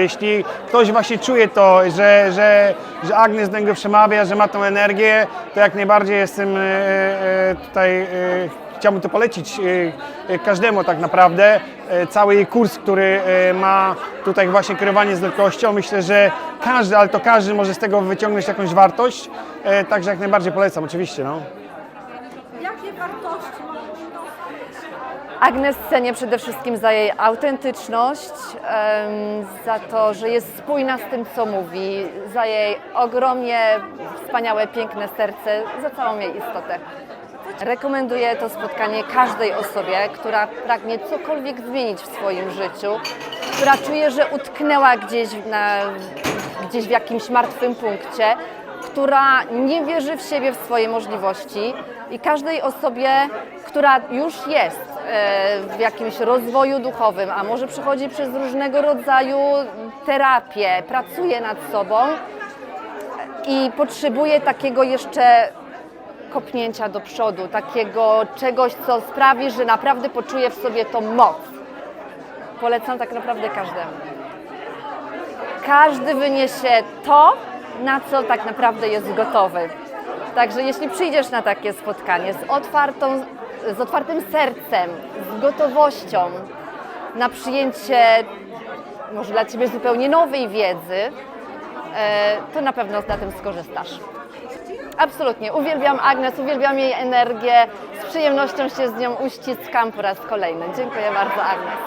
jeśli ktoś właśnie czuje to, że, że, że Agnes do niego przemawia, że ma tą energię, to jak najbardziej jestem e, e, tutaj, e, chciałbym to polecić każdemu tak naprawdę. Cały jej kurs, który ma tutaj właśnie kierowanie z lekkością, myślę, że każdy, ale to każdy może z tego wyciągnąć jakąś wartość, także jak najbardziej polecam oczywiście. No. Jakie wartości ma Agnes cenię przede wszystkim za jej autentyczność, za to, że jest spójna z tym, co mówi, za jej ogromnie wspaniałe, piękne serce, za całą jej istotę. Rekomenduję to spotkanie każdej osobie, która pragnie cokolwiek zmienić w swoim życiu, która czuje, że utknęła gdzieś, na, gdzieś w jakimś martwym punkcie, która nie wierzy w siebie, w swoje możliwości i każdej osobie, która już jest e, w jakimś rozwoju duchowym, a może przechodzi przez różnego rodzaju terapię, pracuje nad sobą i potrzebuje takiego jeszcze kopnięcia do przodu, takiego czegoś, co sprawi, że naprawdę poczuje w sobie tą moc. Polecam tak naprawdę każdemu. Każdy wyniesie to, na co tak naprawdę jest gotowy. Także jeśli przyjdziesz na takie spotkanie z, otwartą, z otwartym sercem, z gotowością na przyjęcie może dla Ciebie zupełnie nowej wiedzy, e, to na pewno na tym skorzystasz. Absolutnie. Uwielbiam Agnes, uwielbiam jej energię. Z przyjemnością się z nią uściskam po raz kolejny. Dziękuję bardzo, Agnes.